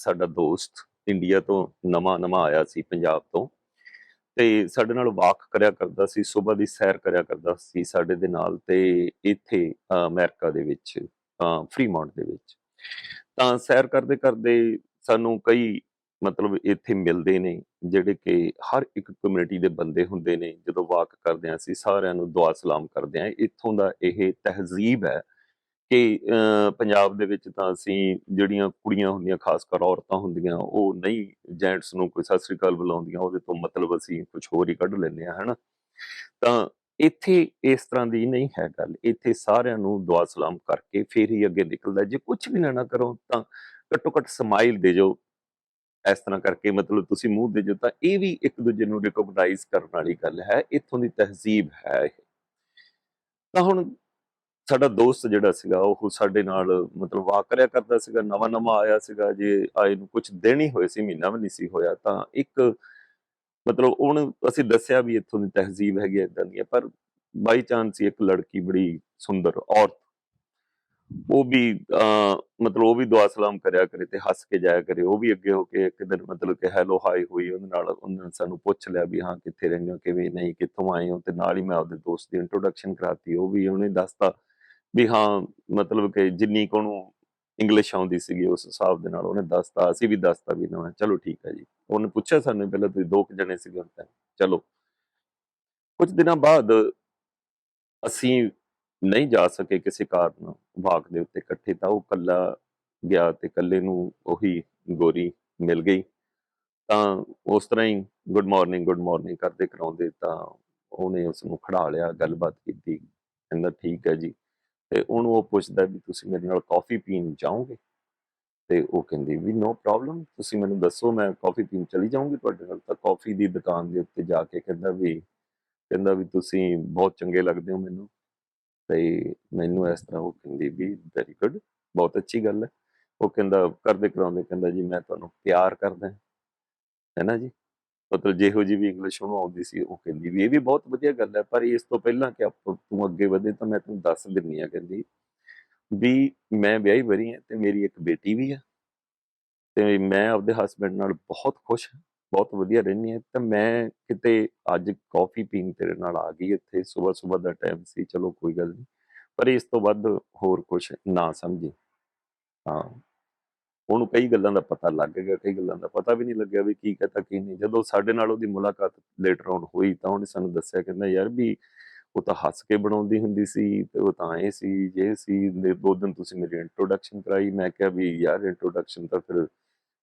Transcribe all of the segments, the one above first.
ਸਾਡਾ ਦੋਸਤ ਇੰਡੀਆ ਤੋਂ ਨਵਾਂ ਨਵਾਂ ਆਇਆ ਸੀ ਪੰਜਾਬ ਤੋਂ ਤੇ ਸਾਡੇ ਨਾਲ ਵਾਕ ਕਰਿਆ ਕਰਦਾ ਸੀ ਸਵੇਰ ਦੀ ਸੈਰ ਕਰਿਆ ਕਰਦਾ ਸੀ ਸਾਡੇ ਦੇ ਨਾਲ ਤੇ ਇੱਥੇ ਅ, ਅਮਰੀਕਾ ਦੇ ਵਿੱਚ ਫਰੀਮੌਂਟ ਦੇ ਵਿੱਚ। ਤਾਂ ਸੈਰ ਕਰਦੇ ਕਰਦੇ ਸਾਨੂੰ ਕਈ ਮਤਲਬ ਇੱਥੇ ਮਿਲਦੇ ਨੇ ਜਿਹੜੇ ਕਿ ਹਰ ਇੱਕ ਕਮਿਊਨਿਟੀ ਦੇ ਬੰਦੇ ਹੁੰਦੇ ਨੇ। ਜਦੋਂ ਵਾਕ ਕਰਦੇ ਹਾਂ ਅਸੀਂ ਸਾਰਿਆਂ ਨੂੰ ਦੁਆ ਸਲਾਮ ਕਰਦੇ ਹਾਂ। ਇੱਥੋਂ ਦਾ ਇਹ ਤਹਿਜ਼ੀਬ ਹੈ ਕਿ ਪੰਜਾਬ ਦੇ ਵਿੱਚ ਤਾਂ ਅਸੀਂ ਜਿਹੜੀਆਂ ਕੁੜੀਆਂ ਹੁੰਦੀਆਂ, ਖਾਸ ਕਰ ਔਰਤਾਂ ਹੁੰਦੀਆਂ, ਉਹ ਨਹੀਂ ਜੈਂਟਸ ਨੂੰ ਕੋਈ ਸਤਿ ਸ੍ਰੀ ਅਕਾਲ ਬੁਲਾਉਂਦੀਆਂ, ਉਹਦੇ ਤੋਂ ਮਤਲਬ ਅਸੀਂ ਕੁਝ ਹੋਰ ਹੀ ਕੱਢ ਲੈਂਦੇ ਆ ਹਨਾ? ਤਾਂ ਇੱਥੇ ਇਸ ਤਰ੍ਹਾਂ ਦੀ ਨਹੀਂ ਹੈ ਗੱਲ। ਇੱਥੇ ਸਾਰਿਆਂ ਨੂੰ ਦੁਆ ਸਲਾਮ ਕਰਕੇ ਫੇਰ ਹੀ ਅੱਗੇ ਨਿਕਲਦਾ। ਜੇ ਕੁਝ ਵੀ ਲੈਣਾ ਕਰੋ, ਤਾਂ ਘੱਟੋ ਘੱਟ ਸਮਾਈਲ ਦੇ ਜੋ। ਇਸ ਤਰ੍ਹਾਂ ਕਰਕੇ ਮਤਲਬ ਤੁਸੀਂ ਮੂੰਹ ਦੇ ਜੋ, ਤਾਂ ਇਹ ਵੀ ਇੱਕ ਦੂਜੇ ਨੂੰ ਰਿਕਗਨਾਈਜ਼ ਕਰਨ ਵਾਲੀ ਗੱਲ ਹੈ। ਇੱਥੋਂ ਦੀ ਤਹਿਜ਼ੀਬ ਹੈ ਇਹ। ਤਾਂ ਹੁਣ ਸਾਡਾ ਦੋਸਤ ਜਿਹੜਾ ਸੀਗਾ, ਉਹ ਸਾਡੇ ਨਾਲ ਮਤਲਬ ਵਾਕ ਕਰਿਆ ਕਰਦਾ ਸੀਗਾ ਨਵਾਂ ਨਵਾਂ ਆਇਆ ਸੀਗਾ। ਜੇ ਆਏ ਨੂੰ ਕੁਝ ਦਿਨ ਹੀ ਹੋਏ ਸੀ, ਮਹੀਨਾ ਵੀ ਨਹੀਂ ਸੀ ਹੋਇਆ, ਤਾਂ ਇੱਕ ਮਤਲਬ ਉਹਨੂੰ ਅਸੀਂ ਦੱਸਿਆ ਵੀ ਇੱਥੋਂ ਦੀ ਤਹਿਜ਼ੀਬ ਹੈਗੀ ਇਦਾਂ ਦੀ ਹੈ ਪਰ ਬਾਈ ਚਾਂਸ ਇੱਕ ਲੜਕੀ ਬੜੀ ਸੁੰਦਰ ਔਰਤ। ਉਹ ਵੀ ਮਤਲਬ ਉਹ ਵੀ ਦੁਆ ਸਲਾਮ ਕਰਿਆ ਕਰੇ ਤੇ ਹੱਸ ਕੇ ਜਾਇਆ ਕਰੇ। ਉਹ ਵੀ ਅੱਗੇ ਹੋ ਕੇ ਇੱਕ ਦਿਨ ਮਤਲਬ ਕਿ ਹੈਲੋ, ਹਾਈ ਹੋਈ, ਉਹਦੇ ਨਾਲ ਉਹਨੇ ਸਾਨੂੰ ਪੁੱਛ ਲਿਆ ਵੀ ਹਾਂ, ਕਿੱਥੇ ਰਹਿੰਦੇ ਹੋ, ਕਿਵੇਂ ਨਹੀਂ, ਕਿੱਥੋਂ ਆਏ ਹੋ? ਤੇ ਨਾਲ ਹੀ ਮੈਂ ਆਪਦੇ ਦੋਸਤ ਦੀ ਇੰਟਰੋਡਕਸ਼ਨ ਕਰਾਤੀ, ਉਹ ਵੀ ਉਹਨੇ ਦੱਸਤਾ ਵੀ ਹਾਂ, ਮਤਲਬ ਕਿ ਜਿੰਨੀ ਕੁ ਉਹਨੂੰ ਇੰਗਲਿਸ਼ ਆਉਂਦੀ ਸੀਗੀ, ਉਸ ਹਿਸਾਬ ਦੇ ਨਾਲ ਉਹਨੇ ਦੱਸਤਾ, ਅਸੀਂ ਵੀ ਦੱਸਤਾ ਵੀ ਨਾ, ਚਲੋ ਠੀਕ ਹੈ ਜੀ। ਉਹਨੇ ਪੁੱਛਿਆ ਸਾਨੂੰ ਪਹਿਲਾਂ, ਤੁਸੀਂ ਦੋ ਜਣੇ ਸੀਗੇ ਤਾਂ ਚਲੋ। ਕੁਝ ਦਿਨਾਂ ਬਾਅਦ ਅਸੀਂ ਨਹੀਂ ਜਾ ਸਕੇ ਕਿਸੇ ਕਾਰਨ ਵਾਕ ਦੇ ਉੱਤੇ ਇਕੱਠੇ, ਤਾਂ ਉਹ ਕੱਲਾ ਗਿਆ ਤੇ ਕੱਲੇ ਨੂੰ ਉਹੀ ਗੋਰੀ ਮਿਲ ਗਈ। ਤਾਂ ਉਸ ਤਰ੍ਹਾਂ ਹੀ ਗੁੱਡ ਮਾਰਨਿੰਗ ਗੁੱਡ ਮਾਰਨਿੰਗ ਕਰਦੇ ਕਰਾਉਂਦੇ ਤਾਂ ਉਹਨੇ ਉਸ ਨੂੰ ਖੜਾ ਲਿਆ, ਗੱਲਬਾਤ ਕੀਤੀ, ਕਹਿੰਦਾ ਠੀਕ ਹੈ ਜੀ। ਤੇ ਉਹਨੂੰ ਉਹ ਪੁੱਛਦਾ ਵੀ ਤੁਸੀਂ ਮੇਰੇ ਨਾਲ ਕਾਫੀ ਪੀਣ ਜਾਓਗੇ? ਤੇ ਉਹ ਕਹਿੰਦੀ ਵੀ ਨੋ ਪ੍ਰੋਬਲਮ ਤੁਸੀਂ ਮੈਨੂੰ ਦੱਸੋ ਮੈਂ ਕਾਫੀ ਪੀਣ ਚਲੀ ਜਾਊਂਗੀ ਤੁਹਾਡੇ ਨਾਲ। ਤਾਂ ਕਾਫੀ ਦੀ ਦੁਕਾਨ ਦੇ ਉੱਤੇ ਜਾ ਕੇ ਕਹਿੰਦਾ ਵੀ ਕਹਿੰਦਾ ਵੀ ਤੁਸੀਂ ਬਹੁਤ ਚੰਗੇ ਲੱਗਦੇ ਹੋ ਮੈਨੂੰ। ਤੇ ਮੈਨੂੰ ਇਸ ਤਰ੍ਹਾਂ ਉਹ ਕਹਿੰਦੀ ਵੀ ਵੈਰੀ ਗੁੱਡ ਬਹੁਤ ਅੱਛੀ ਗੱਲ ਹੈ। ਉਹ ਕਹਿੰਦਾ ਕਰਦੇ ਕਰਾਉਂਦੇ, ਕਹਿੰਦਾ ਜੀ ਮੈਂ ਤੁਹਾਨੂੰ ਪਿਆਰ ਕਰਦਾ। ਹੈ ਨਾ ਜੀ? ਮਤਲਬ ਜਿਹੋ ਜੀ ਵੀ ਇੰਗਲਿਸ਼ ਉਹਨੂੰ ਆਉਂਦੀ ਸੀ, ਉਹ ਕਹਿੰਦੀ ਵੀ, ਇਹ ਵੀ ਬਹੁਤ ਵਧੀਆ ਗੱਲ ਹੈ, ਪਰ ਇਸ ਤੋਂ ਪਹਿਲਾਂ ਕਿ ਆਪਾਂ, ਤੂੰ ਅੱਗੇ ਵਧੇ ਤਾਂ ਮੈਂ ਤੈਨੂੰ ਦੱਸ ਦਿੰਨੀ ਆ ਕਹਿੰਦੀ ਵੀ ਮੈਂ ਵਿਆਹੀ ਵਰੀ ਹਾਂ ਤੇ ਮੇਰੀ ਇੱਕ ਬੇਟੀ ਵੀ ਆ ਤੇ ਮੈਂ ਆਪਦੇ ਹਸਬੰਡ ਨਾਲ ਬਹੁਤ ਖੁਸ਼ ਹਾਂ, ਬਹੁਤ ਵਧੀਆ ਰਹਿੰਦੀ ਹਾਂ, ਤਾਂ ਮੈਂ ਕਿਤੇ ਅੱਜ ਕਾਫੀ ਪੀਣ ਤੇਰੇ ਨਾਲ ਆ ਗਈ ਇੱਥੇ ਸਵੇਰ ਸਵੇਰ ਦਾ ਟਾਈਮ ਸੀ, ਚਲੋ ਕੋਈ ਗੱਲ ਨਹੀਂ, ਪਰ ਇਸ ਤੋਂ ਵੱਧ ਹੋਰ ਕੁਝ ਨਾ ਸਮਝੀ। ਹਾਂ। ਉਹਨੂੰ ਕਈ ਗੱਲਾਂ ਦਾ ਪਤਾ ਲੱਗ ਗਿਆ, ਕਈ ਗੱਲਾਂ ਦਾ ਪਤਾ ਵੀ ਨਹੀਂ ਲੱਗਿਆ ਵੀ ਕੀ ਕਹਤਾ, ਕੀ ਨਹੀਂ। ਜਦੋਂ ਸਾਡੇ ਨਾਲ ਉਹਦੀ ਮੁਲਾਕਾਤ ਲੇਟਰ ਆਨ ਹੋਈ ਤਾਂ ਉਹਨੇ ਸਾਨੂੰ ਦੱਸਿਆ ਕਹਿੰਦਾ, ਯਾਰ ਵੀ ਉਹ ਤਾਂ ਹੱਸ ਕੇ ਬਣਾਉਂਦੀ ਹੁੰਦੀ ਸੀ ਤੇ ਉਹ ਤਾਂ ਇਹ ਸੀ, ਜੇ ਸੀ ਦੋ ਦਿਨ ਤੁਸੀਂ ਮੇਰੀ ਇੰਟਰੋਡਕਸ਼ਨ ਕਰਾਈ। ਮੈਂ ਕਿਹਾ ਵੀ ਯਾਰ ਇੰਟਰੋਡਕਸ਼ਨ ਤਾਂ ਫਿਰ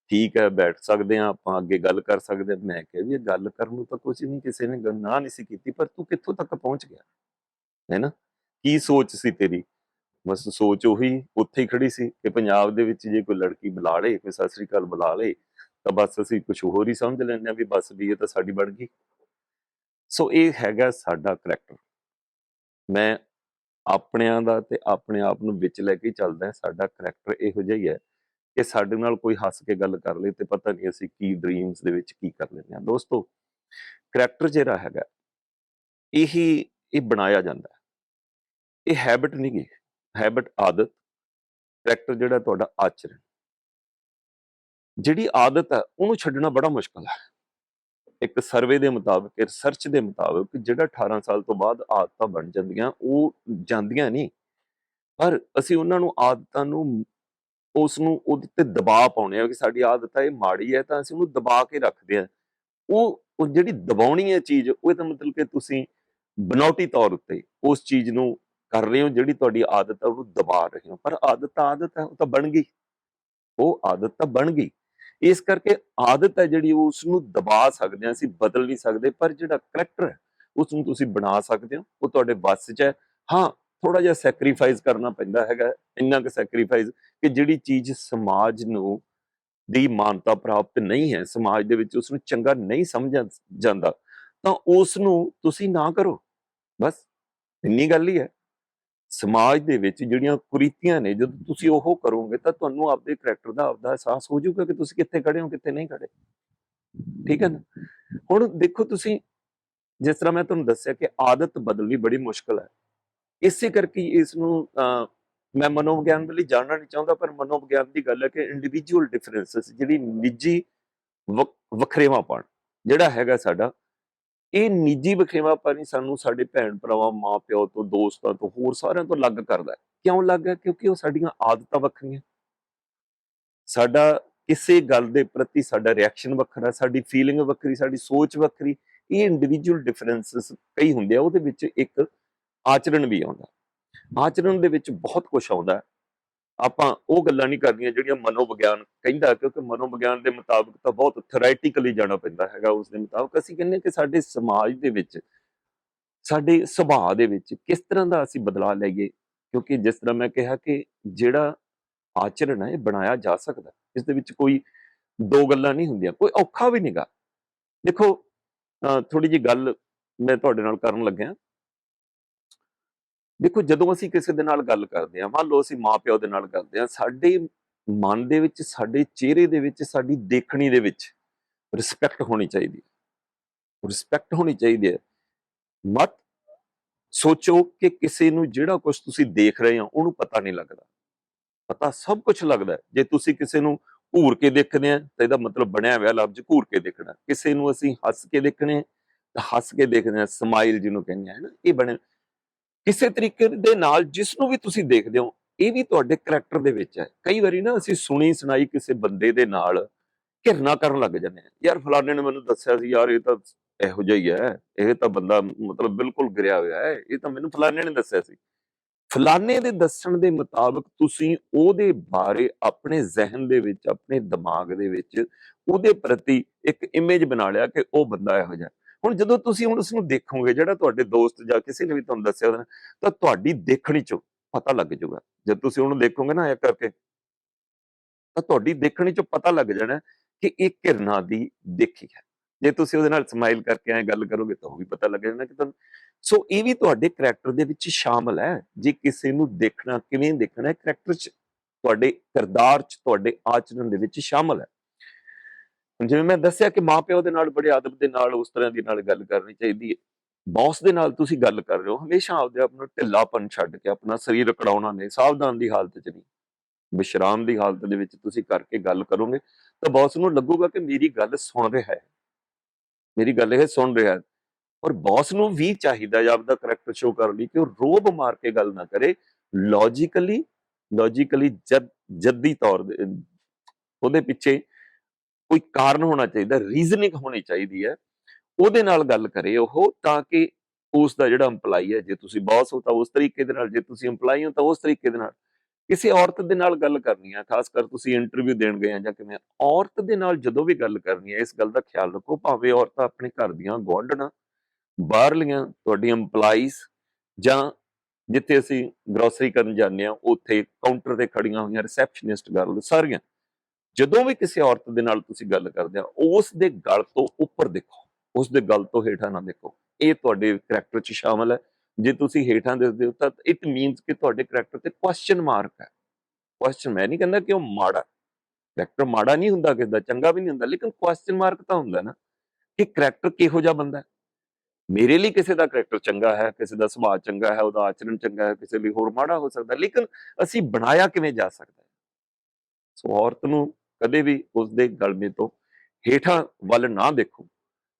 ਠੀਕ ਹੈ, ਬੈਠ ਸਕਦੇ ਆ ਆਪਾਂ ਅੱਗੇ ਗੱਲ ਕਰ ਸਕਦੇ ਹਾਂ। ਮੈਂ ਕਿਹਾ ਵੀ ਇਹ ਗੱਲ ਕਰਨ ਨੂੰ ਤਾਂ ਕੁਝ ਨਹੀਂ, ਕਿਸੇ ਨੇ ਗੱਲ ਨਾ ਨਹੀਂ ਸੀ ਕੀਤੀ, ਪਰ ਤੂੰ ਕਿੱਥੋਂ ਤੱਕ ਪਹੁੰਚ ਗਿਆ? ਹੈ ਨਾ? ਕੀ ਸੋਚ ਸੀ ਤੇਰੀ? ਬਸ ਸੋਚ ਉਹੀ ਉੱਥੇ ਹੀ ਖੜੀ ਸੀ ਕਿ ਪੰਜਾਬ ਦੇ ਵਿੱਚ ਜੇ ਕੋਈ ਲੜਕੀ ਬੁਲਾ ਲੇ, ਕੋਈ ਸਤਿ ਸ੍ਰੀ ਅਕਾਲ ਬੁਲਾ ਲੇ, ਤਾਂ ਬਸ ਅਸੀਂ ਕੁਝ ਹੋਰ ਹੀ ਸਮਝ ਲੈਂਦੇ ਆ ਵੀ ਬਸ ਵੀ ਇਹ ਤਾਂ ਸਾਡੀ ਬਣ ਗਈ। ਸੋ ਇਹ ਹੈਗਾ ਸਾਡਾ ਕਰੈਕਟਰ। ਮੈਂ ਆਪਣਿਆਂ ਦਾ ਤੇ ਆਪਣੇ ਆਪ ਨੂੰ ਵਿੱਚ ਲੈ ਕੇ ਚੱਲਦਾ ਸਾਡਾ ਕਰੈਕਟਰ ਇਹੋ ਜਿਹਾ ਹੀ ਹੈ ਕਿ ਸਾਡੇ ਨਾਲ ਕੋਈ ਹੱਸ ਕੇ ਗੱਲ ਕਰ ਲੇ ਤੇ ਪਤਾ ਨਹੀਂ ਅਸੀਂ ਕੀ ਡ੍ਰੀਮਸ ਦੇ ਵਿੱਚ ਕੀ ਕਰ ਲੈਂਦੇ ਹਾਂ। ਦੋਸਤੋ, ਕਰੈਕਟਰ ਜਿਹੜਾ ਹੈਗਾ, ਇਹੀ ਇਹ ਬਣਾਇਆ ਜਾਂਦਾ ਇਹ ਹੈਬਿਟ ਨਹੀਂ ਗੀ। ਹੈਬਿਟ, ਆਦਤ ਕਰੈਕਟਰ ਜਿਹੜਾ ਤੁਹਾਡਾ ਆਚਰਣ। ਜਿਹੜੀ ਆਦਤ ਹੈ, ਉਹਨੂੰ ਛੱਡਣਾ ਬੜਾ ਮੁਸ਼ਕਲ ਹੈ। ਇੱਕ ਸਰਵੇ ਦੇ ਮੁਤਾਬਕ ਰਿਸਰਚ ਦੇ ਮੁਤਾਬਕ ਜਿਹੜਾ 18 ਸਾਲ ਤੋਂ ਬਾਅਦ ਆਦਤਾਂ ਬਣ ਜਾਂਦੀਆਂ, ਉਹ ਜਾਂਦੀਆਂ ਨਹੀਂ। ਪਰ ਅਸੀਂ ਉਹਨਾਂ ਨੂੰ, ਆਦਤਾਂ ਨੂੰ, ਉਸ ਨੂੰ ਉਹਦੇ ਤੇ ਦਬਾਅ ਪਾਉਣੇ ਆ ਕਿ ਸਾਡੀ ਆਦਤ ਹੈ, ਇਹ ਮਾੜੀ ਹੈ, ਤਾਂ ਅਸੀਂ ਉਹਨੂੰ ਦਬਾ ਕੇ ਰੱਖਦੇ ਆ ਉਹ ਉਹ ਜਿਹੜੀ ਦਬਾਉਣੀ ਹੈ ਚੀਜ਼ ਉਹ ਤਾਂ ਮਤਲਬ ਕਿ ਤੁਸੀਂ ਬਨੌਟੀ ਤੌਰ ਉੱਤੇ ਉਸ ਚੀਜ਼ ਨੂੰ ਕਰ ਰਹੇ ਹੋ, ਜਿਹੜੀ ਤੁਹਾਡੀ ਆਦਤ ਹੈ ਉਹਨੂੰ ਦਬਾ ਰਹੇ ਹੋ। ਪਰ ਆਦਤ ਤਾਂ ਆਦਤ ਹੈ ਉਹ ਤਾਂ ਬਣ ਗਈ। ਉਹ ਆਦਤ ਤਾਂ ਬਣ ਗਈ। ਇਸ ਕਰਕੇ ਆਦਤ ਹੈ ਜਿਹੜੀ ਉਸ ਨੂੰ ਦਬਾ ਸਕਦੇ ਹਾਂ, ਅਸੀਂ ਬਦਲ ਨਹੀਂ ਸਕਦੇ, ਪਰ ਜਿਹੜਾ ਕਰੈਕਟਰ ਹੈ ਉਸ ਨੂੰ ਤੁਸੀਂ ਬਣਾ ਸਕਦੇ ਹੋ। ਉਹ ਤੁਹਾਡੇ ਵੱਸ 'ਚ ਹੈ। ਹਾਂ ਥੋੜਾ ਜਿਹਾ ਸੈਕਰੀਫਾਈਸ ਕਰਨਾ ਪੈਂਦਾ ਹੈਗਾ, ਇੰਨਾ ਕੁ ਸੈਕਰੀਫਾਈਸ ਕਿ ਜਿਹੜੀ ਚੀਜ਼ ਸਮਾਜ ਨੂੰ, ਦੀ ਮਾਨਤਾ ਪ੍ਰਾਪਤ ਨਹੀਂ ਹੈ, ਸਮਾਜ ਦੇ ਵਿੱਚ ਉਸ ਨੂੰ ਚੰਗਾ ਨਹੀਂ ਸਮਝਿਆ ਜਾਂਦਾ, ਤਾਂ ਉਸ ਨੂੰ ਤੁਸੀਂ ਨਾ ਕਰੋ। ਬਸ, ਇੰਨੀ ਗੱਲ ਹੀ ਹੈ। ਸਮਾਜ ਦੇ ਵਿੱਚ ਜਿਹੜੀਆਂ ਕੁਰੀਤੀਆਂ ਨੇ ਜਦੋਂ ਤੁਸੀਂ ਉਹ ਕਰੋਗੇ ਤਾਂ ਤੁਹਾਨੂੰ ਆਪਦੇ ਕਰੈਕਟਰ ਦਾ ਆਪਦਾ ਅਹਿਸਾਸ ਹੋ ਜਾਊਗਾ ਕਿ ਤੁਸੀਂ ਕਿੱਥੇ ਖੜੇ ਹੋ ਕਿੱਥੇ ਨਹੀਂ ਖੜੇ। ਠੀਕ ਹੈ ਨਾ? ਹੁਣ ਦੇਖੋ ਤੁਸੀਂ ਜਿਸ ਤਰ੍ਹਾਂ ਮੈਂ ਤੁਹਾਨੂੰ ਦੱਸਿਆ ਕਿ ਆਦਤ ਬਦਲਣੀ ਬੜੀ ਮੁਸ਼ਕਲ ਹੈ। ਇਸੇ ਕਰਕੇ ਹੀ ਇਸ ਨੂੰ ਅਹ, ਮੈਂ ਮਨੋਵਿਗਿਆਨ ਦੇ ਲਈ ਜਾਣਨਾ ਨਹੀਂ ਚਾਹੁੰਦਾ ਪਰ ਮਨੋਵਿਗਿਆਨ ਦੀ ਗੱਲ ਹੈ ਕਿ ਇੰਡੀਵਿਜੂਅਲ ਡਿਫਰੈਂਸਸ ਜਿਹੜੀ ਨਿੱਜੀ ਵ- ਵਖਰੇਵਾਪਣ ਜਿਹੜਾ ਹੈਗਾ ਸਾਡਾ ਇਹ ਨਿੱਜੀ ਵਖਰੇਵਾਪਣ ਹੀ ਸਾਨੂੰ ਸਾਡੇ ਭੈਣ ਭਰਾਵਾਂ, ਮਾਂ ਪਿਓ ਤੋਂ, ਦੋਸਤਾਂ ਤੋਂ, ਹੋਰ ਸਾਰਿਆਂ ਤੋਂ ਅਲੱਗ ਕਰਦਾ ਹੈ। ਕਿਉਂ ਅਲੱਗ ਹੈ? ਕਿਉਂਕਿ ਉਹ ਸਾਡੀਆਂ ਆਦਤਾਂ ਵੱਖਰੀਆਂ। ਸਾਡਾ ਕਿਸੇ ਗੱਲ ਦੇ ਪ੍ਰਤੀ ਸਾਡਾ ਰਿਐਕਸ਼ਨ ਵੱਖਰਾ, ਸਾਡੀ ਫੀਲਿੰਗ ਵੱਖਰੀ, ਸਾਡੀ ਸੋਚ ਵੱਖਰੀ, ਇਹ ਇੰਡੀਵਿਜੂਅਲ ਡਿਫਰੈਂਸਸ ਕਈ ਹੁੰਦੇ ਆ, ਉਹਦੇ ਵਿੱਚ ਇੱਕ ਆਚਰਣ ਵੀ ਆਉਂਦਾ। ਆਚਰਣ ਦੇ ਵਿੱਚ ਬਹੁਤ ਕੁਝ ਆਉਂਦਾ। ਆਪਾਂ ਉਹ ਗੱਲਾਂ ਨਹੀਂ ਕਰਦੀਆਂ ਜਿਹੜੀਆਂ ਮਨੋਵਿਗਿਆਨ ਕਹਿੰਦਾ, ਕਿਉਂਕਿ ਮਨੋਵਿਗਿਆਨ ਦੇ ਮੁਤਾਬਕ ਤਾਂ ਬਹੁਤ ਥਿਓਰੈਟਿਕਲੀ ਜਾਣਾ ਪੈਂਦਾ ਹੈਗਾ ਉਸ ਦੇ ਮੁਤਾਬਕ। ਅਸੀਂ ਕਹਿੰਦੇ ਕਿ ਸਾਡੇ ਸਮਾਜ ਦੇ ਵਿੱਚ, ਸਾਡੇ ਸੁਭਾਅ ਦੇ ਵਿੱਚ ਕਿਸ ਤਰ੍ਹਾਂ ਦਾ ਅਸੀਂ ਬਦਲਾਅ ਲਈਏ? ਕਿਉਂਕਿ ਜਿਸ ਤਰ੍ਹਾਂ ਮੈਂ ਕਿਹਾ ਕਿ ਜਿਹੜਾ ਆਚਰਣ ਹੈ, ਇਹ ਬਣਾਇਆ ਜਾ ਸਕਦਾ। ਇਸ ਦੇ ਵਿੱਚ ਕੋਈ ਦੋ ਗੱਲਾਂ ਨਹੀਂ ਹੁੰਦੀਆਂ, ਕੋਈ ਔਖਾ ਵੀ ਨਹੀਂਗਾ ਦੇਖੋ ਥੋੜੀ ਜੀ ਗੱਲ ਮੈਂ ਤੁਹਾਡੇ ਨਾਲ ਕਰਨ ਲੱਗਿਆ। ਦੇਖੋ ਜਦੋਂ ਅਸੀਂ ਕਿਸੇ ਦੇ ਨਾਲ ਗੱਲ ਕਰਦੇ ਹਾਂ ਮੰਨ ਲਓ ਅਸੀਂ ਮਾਪਿਓ ਦੇ ਨਾਲ ਕਰਦੇ ਹਾਂ ਸਾਡੇ ਮਨ ਦੇ ਵਿੱਚ ਸਾਡੇ ਚਿਹਰੇ ਦੇ ਵਿੱਚ ਸਾਡੀ ਦੇਖਣੀ ਦੇ ਵਿੱਚ ਰਿਸਪੈਕਟ ਹੋਣੀ ਚਾਹੀਦੀ ਹੈ। ਰਿਸਪੈਕਟ ਹੋਣੀ ਚਾਹੀਦੀ ਹੈ। ਮਤ ਸੋਚੋ ਕਿ ਕਿਸੇ ਨੂੰ ਜਿਹੜਾ ਕੁਝ ਤੁਸੀਂ ਦੇਖ ਰਹੇ ਹੋ ਉਹਨੂੰ ਪਤਾ ਨਹੀਂ ਲੱਗਦਾ। ਪਤਾ ਸਭ ਕੁਝ ਲੱਗਦਾ ਜੇ ਤੁਸੀਂ ਕਿਸੇ ਨੂੰ ਘੂਰ ਕੇ ਦੇਖਦੇ ਆ ਤਾਂ ਇਹਦਾ ਮਤਲਬ ਬਣਿਆ ਹੋਇਆ ਲਫ਼ਜ਼ ਘੂਰ ਕੇ ਦੇਖਣਾ। ਕਿਸੇ ਨੂੰ ਅਸੀਂ ਹੱਸ ਕੇ ਦੇਖਣੇ ਆ, ਤਾਂ ਹੱਸ ਕੇ ਦੇਖਦੇ ਆ ਸਮਾਈਲ ਜਿਹਨੂੰ ਕਹਿੰਦੇ ਆ ਨਾ? ਇਹ ਬਣੇ ਕਿਸੇ ਤਰੀਕੇ ਦੇ ਨਾਲ ਜਿਸ ਨੂੰ ਵੀ ਤੁਸੀਂ ਦੇਖਦੇ ਹੋ, ਇਹ ਵੀ ਤੁਹਾਡੇ ਕਰੈਕਟਰ ਦੇ ਵਿੱਚ ਹੈ। ਕਈ ਵਾਰੀ ਨਾ ਅਸੀਂ ਸੁਣੀ ਸੁਣਾਈ ਕਿਸੇ ਬੰਦੇ ਦੇ ਨਾਲ ਘਿਰਨਾ ਕਰਨ ਲੱਗ ਜਾਂਦੇ ਆ ਯਾਰ ਫਲਾਣੇ ਨੇ ਮੈਨੂੰ ਦੱਸਿਆ ਸੀ, ਯਾਰ ਇਹ ਤਾਂ ਇਹੋ ਜਿਹਾ ਹੀ ਹੈ, ਇਹ ਤਾਂ ਬੰਦਾ ਮਤਲਬ ਬਿਲਕੁਲ ਗਿਰਿਆ ਹੋਇਆ ਹੈ, ਇਹ ਤਾਂ ਮੈਨੂੰ ਫਲਾਣੇ ਨੇ ਦੱਸਿਆ ਸੀ। ਫਲਾਣੇ ਦੇ ਦੱਸਣ ਦੇ ਮੁਤਾਬਕ ਤੁਸੀਂ ਉਹਦੇ ਬਾਰੇ ਆਪਣੇ ਜ਼ਿਹਨ ਦੇ ਵਿੱਚ, ਆਪਣੇ ਦਿਮਾਗ ਦੇ ਵਿੱਚ ਉਹਦੇ ਪ੍ਰਤੀ ਇੱਕ ਇਮੇਜ ਬਣਾ ਲਿਆ ਕਿ ਉਹ ਬੰਦਾ ਇਹੋ ਜਿਹਾ ਹੁਣ ਜਦੋਂ ਤੁਸੀਂ ਹੁਣ ਉਸ ਨੂੰ ਦੇਖੋਗੇ, ਜਿਹੜਾ ਤੁਹਾਡੇ ਦੋਸਤ ਜਾਂ ਕਿਸੇ ਨੇ ਵੀ ਤੁਹਾਨੂੰ ਦੱਸਿਆ ਹੋਣਾ ਤਾਂ ਤੁਹਾਡੀ ਦੇਖਣੀ ਚੋਂ ਪਤਾ ਲੱਗ ਜਾਊਗਾ। ਜਦ ਤੁਸੀਂ ਉਹਨੂੰ ਦੇਖੋਗੇ ਨਾ ਇਹ ਕਰਕੇ, ਤਾਂ ਤੁਹਾਡੀ ਦੇਖਣੀ ਚੋਂ ਪਤਾ ਲੱਗ ਜਾਣਾ ਕਿ ਇਹ ਕਿਰਨਾਂ ਦੀ ਦੇਖੀ ਹੈ। ਜੇ ਤੁਸੀਂ ਉਹਦੇ ਨਾਲ ਸਮਾਈਲ ਕਰਕੇ ਐ ਗੱਲ ਕਰੋਗੇ, ਤਾਂ ਉਹ ਵੀ ਪਤਾ ਲੱਗ ਜਾਣਾ ਕਿ ਤੁਹਾਨੂੰ ਸੋ ਇਹ ਵੀ ਤੁਹਾਡੇ ਕਰੈਕਟਰ ਦੇ ਵਿੱਚ ਸ਼ਾਮਲ ਹੈ। ਜੇ ਕਿਸੇ ਨੂੰ ਦੇਖਣਾ, ਕਿਵੇਂ ਦੇਖਣਾ ਹੈ ਕਰੈਕਟਰ ਚ ਤੁਹਾਡੇ ਕਿਰਦਾਰ ਚ, ਤੁਹਾਡੇ ਆਚਰਣ ਦੇ ਵਿੱਚ ਸ਼ਾਮਲ ਹੈ। ਜਿਵੇਂ ਮੈਂ ਦੱਸਿਆ ਕਿ ਮਾਪਿਓ ਦੇ ਨਾਲ, ਬੜੇ ਅਦਬ ਦੇ ਨਾਲ, ਉਸ ਤਰ੍ਹਾਂ ਦੀ ਨਾਲ ਗੱਲ ਕਰਨੀ ਚਾਹੀਦੀ ਹੈ। ਬੌਸ ਦੇ ਨਾਲ ਤੁਸੀਂ ਗੱਲ ਕਰ ਰਹੇ ਹੋ, ਹਮੇਸ਼ਾ ਆਪਦੇ ਆਪ ਨੂੰ ਢਿੱਲਾਪਨ ਛੱਡ ਕੇ ਆਪਣਾ ਸਰੀਰ ਕੜਾਉਣਾ ਨਹੀਂ ਸਾਵਧਾਨ ਦੀ ਹਾਲਤ 'ਚ ਨਹੀਂ। ਵਿਸ਼ਰਾਮ ਦੀ ਹਾਲਤ ਦੇ ਵਿੱਚ ਤੁਸੀਂ ਕਰਕੇ ਗੱਲ ਕਰੋਗੇ, ਤਾਂ ਬੌਸ ਨੂੰ ਲੱਗੂਗਾ ਕਿ ਮੇਰੀ ਗੱਲ ਸੁਣ ਰਿਹਾ ਹੈ। ਮੇਰੀ ਗੱਲ ਇਹ ਸੁਣ ਰਿਹਾ ਹੈ। ਔਰ ਬੌਸ ਨੂੰ ਵੀ ਚਾਹੀਦਾ ਹੈ ਆਪਦਾ ਕਰੈਕਟਰ ਸ਼ੋ ਕਰਨ ਲਈ ਕਿ ਉਹ ਰੋਬ ਮਾਰ ਕੇ ਗੱਲ ਨਾ ਕਰੇ। ਲੌਜੀਕਲੀ ਲੌਜੀਕਲੀ ਜਦ, ਜੱਦੀ ਤੌਰ ਦੇ ਉਹਦੇ ਪਿੱਛੇ ਕੋਈ ਕਾਰਨ ਹੋਣਾ ਚਾਹੀਦਾ ਰੀਜ਼ਨਿੰਗ ਹੋਣੀ ਚਾਹੀਦੀ ਹੈ। ਉਹਦੇ ਨਾਲ ਗੱਲ ਕਰੇ ਉਹ ਤਾਂ ਕਿ ਉਸ ਦਾ ਜਿਹੜਾ EMPLOYE ਹੈ, ਜੇ ਤੁਸੀਂ ਬੌਸ ਹੋ ਤਾਂ ਉਸ ਤਰੀਕੇ ਦੇ ਨਾਲ, ਜੇ ਤੁਸੀਂ EMPLOYE ਹੋ ਤਾਂ ਉਸ ਤਰੀਕੇ ਦੇ ਨਾਲ। ਕਿਸੇ ਔਰਤ ਦੇ ਨਾਲ ਗੱਲ ਕਰਨੀ ਹੈ, ਖਾਸ ਕਰ ਤੁਸੀਂ ਇੰਟਰਵਿਊ ਦੇਣ ਗਏ ਆ ਜਾਂ ਕਿਵੇਂ, ਔਰਤ ਦੇ ਨਾਲ ਜਦੋਂ ਵੀ ਗੱਲ ਕਰਨੀ ਹੈ, ਇਸ ਗੱਲ ਦਾ ਖਿਆਲ ਰੱਖੋ, ਭਾਵੇਂ ਔਰਤਾਂ ਆਪਣੇ ਘਰ ਦੀਆਂ ਗੁਆਂਢਣਾ ਬਾਹਰਲੀਆਂ ਤੁਹਾਡੀਆਂ EMPLOYEES ਜਾਂ ਜਿੱਥੇ ਅਸੀਂ ਗਰੋਸਰੀ ਕਰਨ ਜਾਂਦੇ ਆ ਉੱਥੇ ਕਾਊਂਟਰ ਤੇ ਖੜੀਆਂ ਹੋਈਆਂ ਰਿਸੈਪਸ਼ਨਿਸਟ ਗਰਲ ਸਾਰੀਆਂ ਜਦੋਂ ਵੀ ਕਿਸੇ ਔਰਤ ਦੇ ਨਾਲ ਤੁਸੀਂ ਗੱਲ ਕਰਦੇ ਆ, ਉਸ ਦੇ ਗਲ ਤੋਂ ਉੱਪਰ ਦੇਖੋ, ਉਸ ਦੇ ਗਲ ਤੋਂ ਹੇਠਾਂ ਨਾ ਦੇਖੋ। ਇਹ ਤੁਹਾਡੇ ਕਰੈਕਟਰ 'ਚ ਸ਼ਾਮਲ ਹੈ। ਜੇ ਤੁਸੀਂ ਹੇਠਾਂ ਦੇਖਦੇ ਹੋ ਤਾਂ ਇਟ ਮੀਨਸ ਕਿ ਤੁਹਾਡੇ ਕਰੈਕਟਰ ਤੇ ਕੁਐਸਚਨ ਮਾਰਕ ਹੈ। ਕੁਐਸਚਨ ਮੈਂ ਨਹੀਂ ਕਹਿੰਦਾ ਕਿ ਉਹ ਮਾੜਾ ਕਰੈਕਟਰ ਮਾੜਾ ਨਹੀਂ ਹੁੰਦਾ ਕਿਸੇ ਦਾ, ਚੰਗਾ ਵੀ ਨਹੀਂ ਹੁੰਦਾ, ਲੇਕਿਨ ਕੁਐਸਚਨ ਮਾਰਕ ਤਾਂ ਹੁੰਦਾ ਨਾ ਕਿ ਕਰੈਕਟਰ ਕਿਹੋ ਜਿਹਾ ਬੰਦਾ ਹੈ। ਮੇਰੇ ਲਈ ਕਿਸੇ ਦਾ ਕਰੈਕਟਰ ਚੰਗਾ ਹੈ, ਕਿਸੇ ਦਾ ਸੁਭਾਅ ਚੰਗਾ ਹੈ, ਉਹਦਾ ਆਚਰਣ ਚੰਗਾ ਹੈ, ਕਿਸੇ ਲਈ ਹੋਰ ਮਾੜਾ ਹੋ ਸਕਦਾ, ਲੇਕਿਨ ਅਸੀਂ ਬਣਾਇਆ ਕਿਵੇਂ ਜਾ ਸਕਦਾ ਸੋ ਔਰਤ ਨੂੰ ਕਦੇ ਵੀ ਉਸ ਦੇ ਗਲਮੇ ਤੋਂ ਹੇਠਾਂ ਵੱਲ ਨਾ ਦੇਖੋ।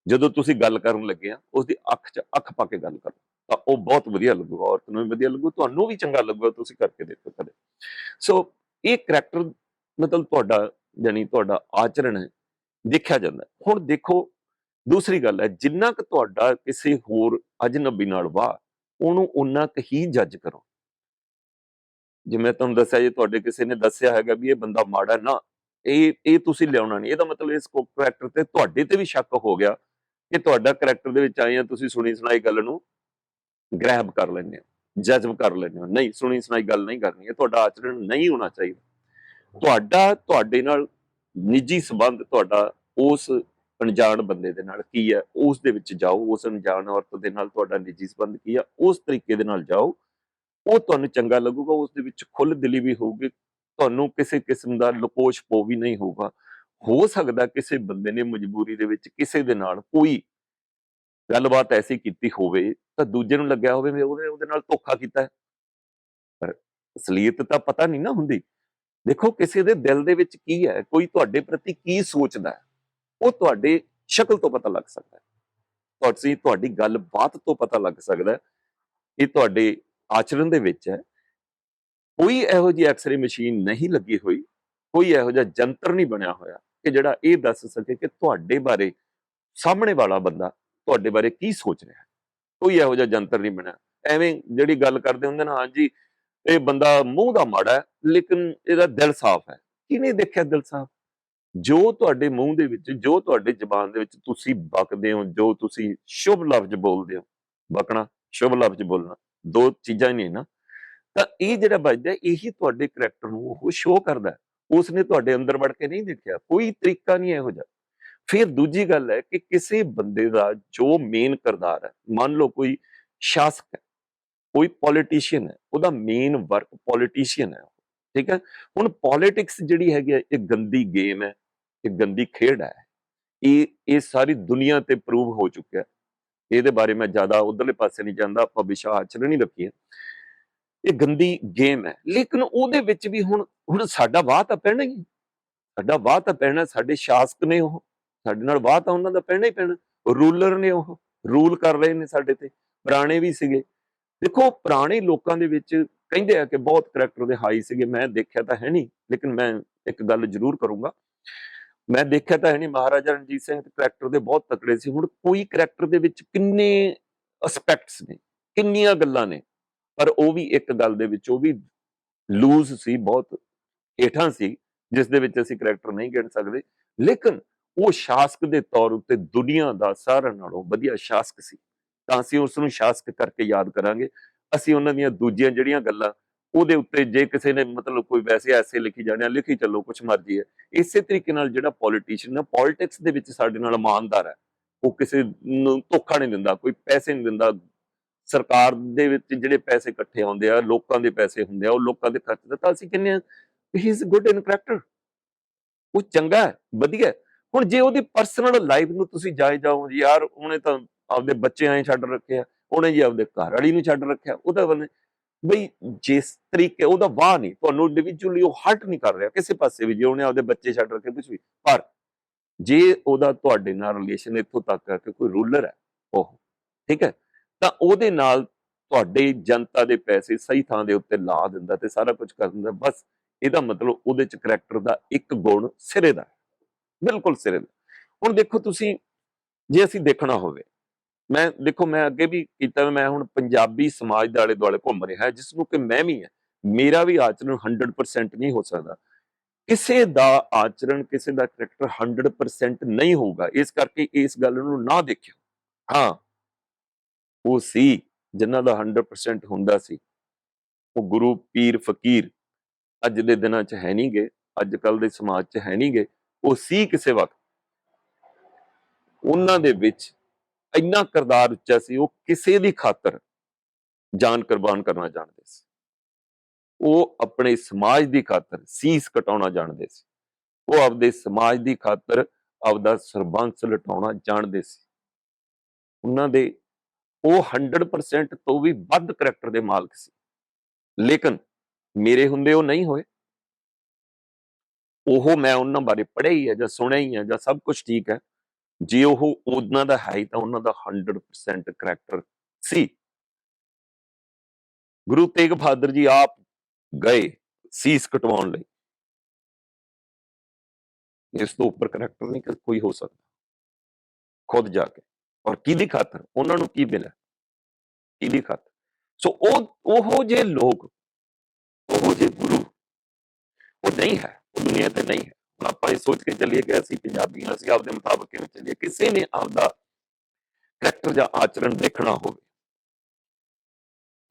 ਜਦੋਂ ਤੁਸੀਂ ਗੱਲ ਕਰਨ ਲੱਗੇ ਆ ਉਸ ਦੀ ਅੱਖ 'ਚ ਅੱਖ ਪਾ ਕੇ ਗੱਲ ਕਰੋ। ਤਾਂ ਉਹ ਬਹੁਤ ਵਧੀਆ ਲੱਗੂਗਾ, ਔਰਤ ਨੂੰ ਵੀ ਵਧੀਆ ਲੱਗੂ, ਤੁਹਾਨੂੰ ਵੀ ਚੰਗਾ ਲੱਗੂਗਾ, ਤੁਸੀਂ ਕਰਕੇ ਦੇਖੋ ਕਦੇ। ਸੋ ਇਹ ਕਰੈਕਟਰ ਮਤਲਬ ਤੁਹਾਡਾ ਜਾਨੀ ਤੁਹਾਡਾ ਆਚਰਣ ਹੈ ਦੇਖਿਆ ਜਾਂਦਾ। ਹੁਣ ਦੇਖੋ, ਦੂਸਰੀ ਗੱਲ ਹੈ, ਜਿੰਨਾ ਕੁ ਤੁਹਾਡਾ ਕਿਸੇ ਹੋਰ ਅਜਨਬੀ ਨਾਲ ਵਾਹ, ਉਹਨੂੰ ਉਨਾ ਕੁ ਹੀ ਜੱਜ ਕਰੋ। ਜਿਵੇਂ ਤੁਹਾਨੂੰ ਦੱਸਿਆ, ਜੇ ਤੁਹਾਡੇ ਕਿਸੇ ਨੇ ਦੱਸਿਆ ਹੈਗਾ ਵੀ ਇਹ ਬੰਦਾ ਮਾੜਾ ਨਾ ਇਹ ਇਹ ਤੁਸੀਂ ਲਿਆਉਣਾ ਨਹੀਂ। ਇਹਦਾ ਮਤਲਬ ਇਸ ਕਰੈਕਟਰ ਤੇ ਤੁਹਾਡੇ ਤੇ ਵੀ ਸ਼ੱਕ ਹੋ ਗਿਆ ਕਿ ਤੁਹਾਡਾ ਕਰੈਕਟਰ ਦੇ ਵਿੱਚ ਆਏ ਆ ਤੁਸੀਂ ਸੁਣੀ ਸੁਣਾਈ ਗੱਲ ਨੂੰ ਗ੍ਰਹਿਬ ਕਰ ਲੈਂਦੇ ਹੋ, ਜਜ਼ਬ ਕਰ ਲੈਂਦੇ ਹੋ। ਨਹੀਂ, ਸੁਣੀ ਸੁਣਾਈ ਗੱਲ ਨਹੀਂ ਕਰਨੀ ਇਹ ਤੁਹਾਡਾ ਆਚਰਣ ਨਹੀਂ ਹੋਣਾ ਚਾਹੀਦਾ। ਤੁਹਾਡਾ, ਤੁਹਾਡੇ ਨਾਲ ਨਿੱਜੀ ਸੰਬੰਧ ਤੁਹਾਡਾ ਉਸ ਅਣਜਾਣ ਬੰਦੇ ਦੇ ਨਾਲ ਕੀ ਹੈ? ਉਸ ਦੇ ਵਿੱਚ ਜਾਓ। ਉਸ ਅਣਜਾਣ ਔਰਤ ਦੇ ਨਾਲ ਤੁਹਾਡਾ ਨਿੱਜੀ ਸੰਬੰਧ ਕੀ ਹੈ? ਉਸ ਤਰੀਕੇ ਦੇ ਨਾਲ ਜਾਓ। ਉਹ ਤੁਹਾਨੂੰ ਚੰਗਾ ਲੱਗੂਗਾ। ਉਸ ਦੇ ਵਿੱਚ ਖੁੱਲ੍ਹ ਦਿਲੀ ਵੀ ਹੋਊਗੀ। ਤੁਹਾਨੂੰ ਕਿਸੇ ਕਿਸਮ ਦਾ ਲੁਕੋਸ਼ ਪੋ ਵੀ ਨਹੀਂ ਹੋਊਗਾ। ਹੋ ਸਕਦਾ ਕਿਸੇ ਬੰਦੇ ਨੇ ਮਜਬੂਰੀ ਦੇ ਵਿੱਚ ਕਿਸੇ ਦੇ ਨਾਲ ਕੋਈ ਗੱਲਬਾਤ ਐਸੀ ਕੀਤੀ ਹੋਵੇ, ਤਾਂ ਦੂਜੇ ਨੂੰ ਲੱਗਿਆ ਹੋਵੇ ਵੀ ਉਹਦੇ ਉਹਦੇ ਨਾਲ ਧੋਖਾ ਕੀਤਾ ਹੈ। ਪਰ ਅਸਲੀਅਤ ਤਾਂ ਪਤਾ ਨਹੀਂ ਨਾ ਹੁੰਦੀ। ਦੇਖੋ ਕਿਸੇ ਦੇ ਦਿਲ ਦੇ ਵਿੱਚ ਕੀ ਹੈ, ਕੋਈ ਤੁਹਾਡੇ ਪ੍ਰਤੀ ਕੀ ਸੋਚਦਾ ਹੈ, ਉਹ ਤੁਹਾਡੇ ਸ਼ਕਲ ਤੋਂ ਪਤਾ ਲੱਗ ਸਕਦਾ ਹੈ। ਤੁਹਾਡੀ ਤੁਹਾਡੀ ਗੱਲਬਾਤ ਤੋਂ ਪਤਾ ਲੱਗ ਸਕਦਾ ਹੈ ਇਹ ਤੁਹਾਡੇ ਆਚਰਣ ਦੇ ਵਿੱਚ ਹੈ ਕੋਈ ਇਹੋ ਜਿਹੀ ਐਕਸ-ਰੇ ਮਸ਼ੀਨ ਨਹੀਂ ਲੱਗੀ ਹੋਈ, ਕੋਈ ਇਹੋ ਜਿਹਾ ਜੰਤਰ ਨਹੀਂ ਬਣਿਆ ਹੋਇਆ ਕਿ ਜਿਹੜਾ ਇਹ ਦੱਸ ਸਕੇ ਕਿ ਤੁਹਾਡੇ ਬਾਰੇ, ਸਾਹਮਣੇ ਵਾਲਾ ਬੰਦਾ ਤੁਹਾਡੇ ਬਾਰੇ ਕੀ ਸੋਚ ਰਿਹਾ ਹੈ। ਕੋਈ ਇਹੋ ਜਿਹਾ ਜੰਤਰ ਨਹੀਂ ਬਣਿਆ। ਐਵੇਂ ਜਿਹੜੀ ਗੱਲ ਕਰਦੇ ਹੁੰਦੇ ਨਾ, ਹਾਂਜੀ, ਇਹ ਬੰਦਾ ਮੂੰਹ ਦਾ ਮਾੜਾ ਹੈ, ਲੇਕਿਨ ਇਹਦਾ ਦਿਲ ਸਾਫ਼ ਹੈ। ਕਿਹਨੇ ਦੇਖਿਆ ਦਿਲ ਸਾਫ਼? ਜੋ ਤੁਹਾਡੇ ਮੂੰਹ ਦੇ ਵਿੱਚ, ਜੋ ਤੁਹਾਡੇ ਜ਼ਬਾਨ ਦੇ ਵਿੱਚ ਤੁਸੀਂ ਬਕਦੇ ਹੋ, ਜੋ ਤੁਸੀਂ ਸ਼ੁਭ ਲਫ਼ਜ਼ ਬੋਲਦੇ ਹੋ, ਬਕਣਾ, ਸ਼ੁਭ ਲਫ਼ਜ਼ ਬੋਲਣਾ, ਦੋ ਚੀਜ਼ਾਂ ਹੀ ਨਹੀਂ ਨਾ। ਤਾਂ ਇਹ ਜਿਹੜਾ ਵੱਜਦਾ, ਇਹੀ ਤੁਹਾਡੇ ਕਰੈਕਟਰ ਨੂੰ ਉਹ ਸ਼ੋਅ ਕਰਦਾ ਹੈ। ਉਸਨੇ ਤੁਹਾਡੇ ਅੰਦਰ ਵੜ ਕੇ ਨਹੀਂ ਦੇਖਿਆ। ਕੋਈ ਤਰੀਕਾ ਨਹੀਂ ਇਹੋ ਜਿਹਾ। ਫਿਰ ਦੂਜੀ ਗੱਲ ਹੈ ਕਿ ਕਿਸੇ ਬੰਦੇ ਦਾ ਜੋ ਮੇਨ ਕਿਰਦਾਰ ਹੈ, ਮੰਨ ਲਓ ਕੋਈ ਸ਼ਾਸਕ ਹੈ, ਕੋਈ ਪੋਲੀਟੀਸ਼ੀਅਨ ਹੈ, ਉਹਦਾ ਮੇਨ ਵਰਕ ਪੋਲੀਟੀਸ਼ੀਅਨ ਹੈ ਠੀਕ ਹੈ? ਹੁਣ ਪੋਲਿਟਿਕਸ ਜਿਹੜੀ ਹੈਗੀ ਹੈ, ਇਹ ਗੰਦੀ ਗੇਮ ਹੈ, ਇਹ ਗੰਦੀ ਖੇਡ ਹੈ। ਇਹ ਇਹ ਸਾਰੀ ਦੁਨੀਆ ਤੇ ਪ੍ਰੂਵ ਹੋ ਚੁੱਕਿਆ ਹੈ। ਇਹਦੇ ਬਾਰੇ ਮੈਂ ਜ਼ਿਆਦਾ ਉਧਰਲੇ ਪਾਸੇ ਨਹੀਂ ਜਾਂਦਾ, ਆਪਾਂ ਵਿਸ਼ਾ ਆਚਰਣ ਨਹੀਂ ਰੱਖੀਏ। ਇਹ ਗੰਦੀ ਗੇਮ ਹੈ। ਲੇਕਿਨ ਉਹਦੇ ਵਿੱਚ ਵੀ ਹੁਣ ਹੁਣ ਸਾਡਾ ਵਾਹ ਤਾਂ ਪੈਣਾ ਹੀ ਸਾਡਾ ਵਾਹ ਤਾਂ ਪੈਣਾ, ਸਾਡੇ ਸ਼ਾਸਕ ਨੇ ਉਹ, ਸਾਡੇ ਨਾਲ ਵਾਹ ਤਾਂ ਉਹਨਾਂ ਦਾ ਪੈਣਾ ਹੀ ਪੈਣਾ। ਰੂਲਰ ਨੇ ਉਹ, ਰੂਲ ਕਰ ਰਹੇ ਨੇ ਸਾਡੇ ਤੇ, ਪੁਰਾਣੇ ਵੀ ਸੀਗੇ। ਦੇਖੋ, ਪੁਰਾਣੇ ਲੋਕਾਂ ਦੇ ਵਿੱਚ ਕਹਿੰਦੇ ਆ ਕਿ ਬਹੁਤ ਕਰੈਕਟਰ ਦੇ ਹਾਈ ਸੀਗੇ। ਮੈਂ ਦੇਖਿਆ ਤਾਂ ਹੈ ਨਹੀਂ, ਲੇਕਿਨ ਮੈਂ ਇੱਕ ਗੱਲ ਜ਼ਰੂਰ ਕਰੂੰਗਾ। ਮੈਂ ਦੇਖਿਆ ਤਾਂ ਹੈ ਨਹੀਂ, ਮਹਾਰਾਜਾ ਰਣਜੀਤ ਸਿੰਘ ਦੇ ਕਰੈਕਟਰ ਦੇ ਬਹੁਤ ਤਕੜੇ ਸੀ। ਹੁਣ ਕੋਈ ਕਰੈਕਟਰ ਦੇ ਵਿੱਚ ਕਿੰਨੇ ਅਸਪੈਕਟਸ ਨੇ, ਕਿੰਨੀਆਂ ਗੱਲਾਂ ਨੇ। ਪਰ ਉਹ ਵੀ ਇੱਕ ਗੱਲ ਦੇ ਵਿੱਚ, ਉਹ ਵੀ ਲੂਜ਼ ਸੀ, ਬਹੁਤ ਹੇਠਾਂ ਸੀ, ਜਿਸ ਦੇ ਵਿੱਚ ਅਸੀਂ ਕਰੈਕਟਰ ਨਹੀਂ ਗਿਣ ਸਕਦੇ। ਲੇਕਿਨ ਉਹ ਸ਼ਾਸਕ ਦੇ ਤੌਰ ਉੱਤੇ ਦੁਨੀਆ ਦਾ ਸਾਰਿਆਂ ਨਾਲੋਂ ਵਧੀਆ ਸ਼ਾਸਕ ਸੀ। ਤਾਂ ਅਸੀਂ ਉਸ ਨੂੰ ਸ਼ਾਸਕ ਕਰਕੇ ਯਾਦ ਕਰਾਂਗੇ। ਅਸੀਂ ਉਹਨਾਂ ਦੀਆਂ ਦੂਜੀਆਂ ਜਿਹੜੀਆਂ ਗੱਲਾਂ, ਉਹਦੇ ਉੱਤੇ ਜੇ ਕਿਸੇ ਨੇ ਮਤਲਬ ਕੋਈ ਵੈਸੇ ਐਸੇ ਲਿਖੀ ਜਾਣਿਆ ਲਿਖੀ ਚੱਲੋ, ਕੁਛ ਮਰਜ਼ੀ ਹੈ। ਇਸੇ ਤਰੀਕੇ ਨਾਲ ਜਿਹੜਾ ਪੋਲੀਟੀਸ਼ੀਅਨ ਹੈ ਪੋਲਿਟਿਕਸ ਦੇ ਵਿੱਚ ਸਾਡੇ ਨਾਲ ਇਮਾਨਦਾਰ ਹੈ। ਉਹ ਕਿਸੇ ਨੂੰ ਧੋਖਾ ਨਹੀਂ ਦਿੰਦਾ, ਕੋਈ ਪੈਸੇ ਨਹੀਂ ਦਿੰਦਾ ਸਰਕਾਰ ਦੇ ਵਿੱਚ ਜਿਹੜੇ ਪੈਸੇ ਇਕੱਠੇ ਆਉਂਦੇ ਆ, ਲੋਕਾਂ ਦੇ ਪੈਸੇ ਹੁੰਦੇ ਆ, ਉਹ ਲੋਕਾਂ ਦੇ ਖਰਚ ਤਾਂ ਅਸੀਂ ਕਹਿੰਦੇ ਆ he is good in character ਉਹ ਚੰਗਾ ਹੈ, ਵਧੀਆ ਹੁਣ ਜੇ ਉਹਦੀ ਪਰਸਨਲ ਲਾਈਫ ਨੂੰ ਤੁਸੀਂ ਜਾਏ ਜਾਓ ਜੀ ਯਾਰ ਉਹਨੇ ਤਾਂ ਆਪਦੇ ਬੱਚੇ ਐਂ ਛੱਡ ਰੱਖਿਆ, ਉਹਨੇ ਜੀ ਆਪਦੇ ਘਰ ਵਾਲੀ ਨੂੰ ਛੱਡ ਰੱਖਿਆ, ਉਹਦਾ ਬੰਦੇ ਬਈ ਜਿਸ ਤਰੀਕੇ ਉਹਦਾ ਵਾਹ ਨਹੀਂ, ਤੁਹਾਨੂੰ ਇੰਡੀਵਿਜੂਅਲੀ ਉਹ ਹਰਟ ਨਹੀਂ ਕਰ ਰਿਹਾ ਕਿਸੇ ਪਾਸੇ ਵੀ, ਜੇ ਉਹਨੇ ਆਪਦੇ ਬੱਚੇ ਛੱਡ ਰੱਖੇ ਕੁਝ ਵੀ, ਪਰ ਜੇ ਉਹਦਾ ਤੁਹਾਡੇ ਨਾਲ ਰਿਲੇਸ਼ਨ ਇੱਥੋਂ ਤੱਕ ਹੈ ਕਿ ਕੋਈ ਰੂਲਰ ਹੈ, ਉਹ, ਠੀਕ ਹੈ? ਤਾਂ ਉਹਦੇ ਨਾਲ ਤੁਹਾਡੇ ਜਨਤਾ ਦੇ ਪੈਸੇ ਸਹੀ ਥਾਂ ਦੇ ਉੱਤੇ ਲਾ ਦਿੰਦਾ ਤੇ ਸਾਰਾ ਕੁਝ ਕਰ ਦਿੰਦਾ। ਬਸ ਇਹਦਾ ਮਤਲਬ ਉਹਦੇ ਚ ਕਰੈਕਟਰ ਦਾ ਇੱਕ ਗੁਣ ਸਿਰੇ ਦਾ ਬਿਲਕੁਲ ਸਿਰੇ ਦਾ। ਹੁਣ ਦੇਖੋ ਤੁਸੀਂ, ਜੇ ਅਸੀਂ ਦੇਖਣਾ ਹੋਵੇ, ਮੈਂ, ਦੇਖੋ ਮੈਂ ਅੱਗੇ ਵੀ ਕੀਤਾ ਮੈਂ ਹੁਣ ਪੰਜਾਬੀ ਸਮਾਜ ਦੇ ਆਲੇ ਦੁਆਲੇ ਘੁੰਮ ਰਿਹਾ ਜਿਸ ਨੂੰ ਕਿ ਮੈਂ ਵੀ ਹਾਂ, ਮੇਰਾ ਵੀ ਆਚਰਣ 100% ਨਹੀਂ ਹੋ ਸਕਦਾ। ਕਿਸੇ ਦਾ ਆਚਰਣ, ਕਿਸੇ ਦਾ ਕਰੈਕਟਰ 100% ਨਹੀਂ ਹੋਊਗਾ। ਇਸ ਕਰਕੇ ਇਸ ਗੱਲ ਨੂੰ ਨਾ ਦੇਖਿਓ। ਹਾਂ ਉਹ ਸੀ ਜਿਨ੍ਹਾਂ ਦਾ 100% ਹੁੰਦਾ ਸੀ। ਉਹ ਗੁਰੂ, ਪੀਰ, ਫਕੀਰ ਅੱਜ ਦੇ ਦਿਨਾਂ 'ਚ ਹੈ ਨਹੀਂ ਗਏ ਅੱਜ ਕੱਲ ਦੇ ਸਮਾਜ 'ਚ ਹੈ ਨਹੀਂਗੇ ਉਹ ਸੀ ਕਿਸੇ ਵਕਤ। ਉਹਨਾਂ ਦੇ ਵਿੱਚ ਇੰਨਾ ਕਰਦਾਰ ਉੱਚਾ ਸੀ, ਉਹ ਕਿਸੇ ਦੀ ਖਾਤਰ ਜਾਨ ਕੁਰਬਾਨ ਕਰਨਾ ਜਾਣਦੇ ਸੀ। ਉਹ ਆਪਣੇ ਸਮਾਜ ਦੀ ਖਾਤਰ ਸੀਸ ਕਟਾਉਣਾ ਜਾਣਦੇ ਸੀ। ਉਹ ਆਪਦੇ ਸਮਾਜ ਦੀ ਖਾਤਰ ਆਪਦਾ ਸਰਬੰਸ ਲਟਾਉਣਾ ਜਾਣਦੇ ਸੀ। ਉਹਨਾਂ ਦੇ ਉਹ 100% ਤੋਂ ਵੀ ਵੱਧ ਕਰੈਕਟਰ ਦੇ ਮਾਲਕ ਸੀ। ਲੇਕਿਨ ਮੇਰੇ ਹੁੰਦੇ ਉਹ ਨਹੀਂ ਹੋਏ। ਉਹ ਮੈਂ ਉਹਨਾਂ ਬਾਰੇ ਪੜ੍ਹਿਆ ਹੀ ਹੈ ਜਾਂ ਸੁਣਿਆ ਹੀ ਹੈ ਜਾਂ ਸਭ ਕੁਝ ਠੀਕ ਹੈ। ਜੇ ਉਹ ਉਹਨਾਂ ਦਾ ਹੈ ਤਾਂ ਉਹਨਾਂ ਦਾ 100% ਕਰੈਕਟਰ ਸੀ। ਗੁਰੂ ਤੇਗ ਬਹਾਦਰ ਜੀ ਆਪ ਗਏ ਸੀਸ ਕਟਵਾਉਣ ਲਈ। ਇਸ ਤੋਂ ਉੱਪਰ ਕਰੈਕਟਰ ਨਹੀਂ ਕੋਈ ਹੋ ਸਕਦਾ। ਖੁਦ ਜਾ ਕੇ। ਔਰ ਕਿਹਦੀ ਖਾਤਰ? ਉਹਨਾਂ ਨੂੰ ਕੀ ਮਿਲਿਆ? ਕਿਹਦੀ ਖਾਤਰ? ਸੋ ਉਹ ਉਹ ਜੇ ਲੋਕ, ਉਹ ਜੇ ਗੁਰੂ, ਉਹ ਨਹੀਂ ਹੈ, ਉਹ ਦੁਨੀਆ ਤੇ ਨਹੀਂ ਹੈ। ਆਪਾਂ ਇਹ ਸੋਚ ਕੇ ਚੱਲੀਏ ਕਿ ਅਸੀਂ ਪੰਜਾਬੀ ਹਾਂ ਅਸੀਂ ਆਪਦੇ ਮੁਤਾਬਕ ਕਿਵੇਂ ਚੱਲੀਏ? ਕਿਸੇ ਨੇ ਆਪਦਾ ਕਰੈਕਟਰ ਜਾਂ ਆਚਰਣ ਦੇਖਣਾ ਹੋਵੇ,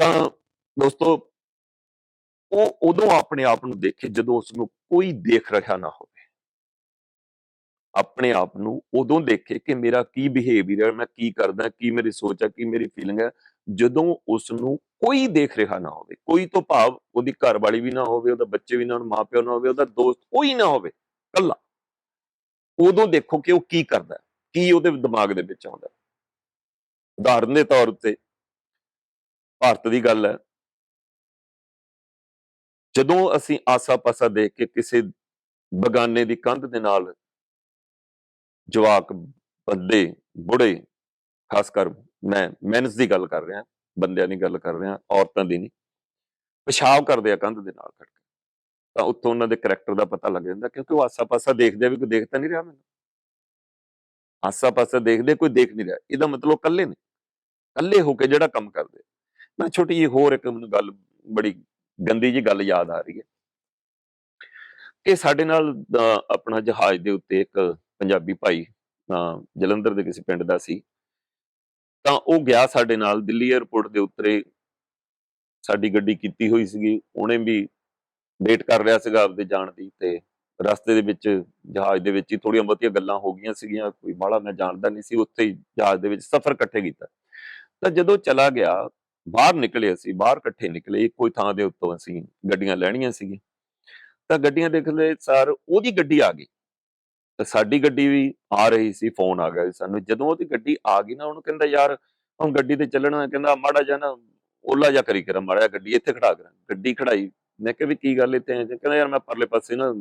ਤਾਂ ਦੋਸਤੋ, ਉਹ ਉਦੋਂ ਆਪਣੇ ਆਪ ਨੂੰ ਦੇਖੇ ਜਦੋਂ ਉਸ ਨੂੰ ਕੋਈ ਦੇਖ ਰਿਹਾ ਨਾ ਹੋਵੇ। ਆਪਣੇ ਆਪ ਨੂੰ ਉਦੋਂ ਦੇਖੇ ਕਿ ਮੇਰਾ ਕੀ ਬਿਹੇਵੀਅਰ ਮੈਂ ਕੀ ਕਰਦਾ, ਕੀ ਮੇਰੀ ਸੋਚ ਹੈ, ਕੀ ਮੇਰੀ ਫੀਲਿੰਗ ਹੈ, ਜਦੋਂ ਉਸ ਨੂੰ ਕੋਈ ਦੇਖ ਰਿਹਾ ਨਾ ਹੋਵੇ, ਕੋਈ ਤੋਂ ਭਾਵ ਉਹਦੀ ਘਰ ਵਾਲੀ ਵੀ ਨਾ ਹੋਵੇ, ਉਹਦਾ ਬੱਚੇ ਵੀ ਨਾ ਹੋਣ, ਮਾਪਿਓ ਨਾ ਹੋਵੇ, ਉਹਦਾ ਦੋਸਤ ਕੋਈ ਨਾ ਹੋਵੇ ਕੱਲਾ ਉਦੋਂ ਦੇਖੋ ਕਿ ਉਹ ਕੀ ਕਰਦਾ ਕੀ ਉਹਦੇ ਦਿਮਾਗ ਦੇ ਵਿੱਚ ਆਉਂਦਾ ਉਦਾਹਰਨ ਦੇ ਤੌਰ ਉੱਤੇ ਭਾਰਤ ਦੀ ਗੱਲ ਹੈ, ਜਦੋਂ ਅਸੀਂ ਆਸਾ-ਪਾਸਾ ਦੇਖ ਕੇ ਕਿਸੇ ਬਗਾਨੇ ਦੀ ਕੰਧ ਦੇ ਨਾਲ ਜਵਾਕ, ਬੰਦੇ, ਬੁੜੇ, ਖਾਸ ਕਰ ਮੈਂ ਮੈਨਸ ਦੀ ਗੱਲ ਕਰ ਰਿਹਾ, ਬੰਦਿਆਂ ਦੀ ਗੱਲ ਕਰ ਰਿਹਾ, ਔਰਤਾਂ ਦੀ ਨਹੀਂ। ਪਿਸ਼ਾਬ ਕਰਦੇ ਆ ਕੰਧ ਦੇ ਨਾਲ ਖੜ ਕੇ। ਤਾਂ ਉੱਥੋਂ ਉਹਨਾਂ ਦੇ ਕੈਰੈਕਟਰ ਦਾ ਪਤਾ ਲੱਗ ਜਾਂਦਾ, ਕਿਉਂਕਿ ਉਹ ਆਸਾ-ਪਾਸਾ ਦੇਖਦੇ ਆ ਵੀ ਕੋਈ ਦੇਖ ਤਾਂ ਨਹੀਂ ਰਿਹਾ ਮੈਨੂੰ। ਆਸਾ-ਪਾਸਾ ਦੇਖਦੇ, ਕੋਈ ਦੇਖ ਨਹੀਂ ਰਿਹਾ। ਇਹਦਾ ਮਤਲਬ ਕੱਲੇ ਨੇ। ਕੱਲੇ ਹੋ ਕੇ ਜਿਹੜਾ ਕੰਮ ਕਰਦੇ ਮੈਂ ਛੋਟੀ ਜਿਹੀ ਹੋਰ ਇੱਕ ਮੈਨੂੰ ਗੱਲ, ਬੜੀ ਗੰਦੀ ਜੀ ਗੱਲ ਯਾਦ ਆ ਰਹੀ ਹੈ। ਕਿ ਸਾਡੇ ਨਾਲ ਆਪਣਾ ਜਹਾਜ਼ ਦੇ ਉੱਤੇ ਇੱਕ ਪੰਜਾਬੀ ਭਾਈ ਅਹ, ਜਲੰਧਰ ਦੇ ਕਿਸੇ ਪਿੰਡ ਦਾ ਸੀ। ਤਾਂ ਉਹ ਗਿਆ ਸਾਡੇ ਨਾਲ ਦਿੱਲੀ 에ਅਰਪੋਰਟ ਦੇ ਉੱਤੇ ਸਾਡੀ ਗੱਡੀ ਕੀਤੀ ਹੋਈ ਸੀਗੀ। ਉਹਨੇ ਵੀ ਵੇਟ ਕਰ ਰਿਹਾ ਸੀਗਾ ਆਪਦੇ ਜਾਣ ਦੀ ਤੇ ਰਸਤੇ ਦੇ ਵਿੱਚ ਜਹਾਜ਼ ਦੇ ਵਿੱਚ ਹੀ ਥੋੜੀਆਂ ਬਹੁਤੀਆਂ ਗੱਲਾਂ ਹੋ ਗਈਆਂ ਸੀਗੀਆਂ। ਕੋਈ ਬਾਹਲਾ ਮੈਂ ਜਾਣਦਾ ਨਹੀਂ ਸੀ। ਉੱਥੇ ਹੀ ਜਹਾਜ਼ ਦੇ ਵਿੱਚ ਸਫ਼ਰ ਇਕੱਠੇ ਕੀਤਾ। ਤਾਂ ਜਦੋਂ ਚਲਾ ਗਿਆ ਬਾਹਰ ਨਿਕਲੇ ਅਸੀਂ। ਬਾਹਰ ਇਕੱਠੇ ਨਿਕਲੇ। ਇੱਕੋ ਥਾਂ ਦੇ ਉੱਤੋਂ ਅਸੀਂ ਗੱਡੀਆਂ ਲੈਣੀਆਂ ਸੀਗੀਆਂ। ਤਾਂ ਗੱਡੀਆਂ ਦੇਖਦੇ ਸਾਰ ਉਹਦੀ ਗੱਡੀ ਆ ਗਈ। ਤਾਂ ਸਾਡੀ ਗੱਡੀ ਵੀ ਆ ਰਹੀ ਸੀ ਫੋਨ ਆ ਗਿਆ ਸੀ ਸਾਨੂੰ। ਜਦੋਂ ਉਹਦੀ ਗੱਡੀ ਆ ਗਈ ਨਾ, ਉਹਨੂੰ ਕਹਿੰਦਾ, ਯਾਰ, ਹੁਣ ਗੱਡੀ ਤੇ ਚੱਲਣਾ ਕਹਿੰਦਾ, ਮਾੜਾ ਜਿਹਾ ਨਾ ਓਲਾ ਜਾ ਕਰੀ ਕਰ, ਮਾੜਾ ਜਿਹਾ ਗੱਡੀ ਇੱਥੇ ਖੜਾ ਕਰ। ਗੱਡੀ ਖੜਾਈ। ਮੈਂ ਕਿਹਾ, ਵੀ ਕੀ ਗੱਲ ਇੱਥੇ ਕਹਿੰਦਾ, ਯਾਰ, ਮੈਂ ਪਰਲੇ ਪਾਸੇ ਨਾ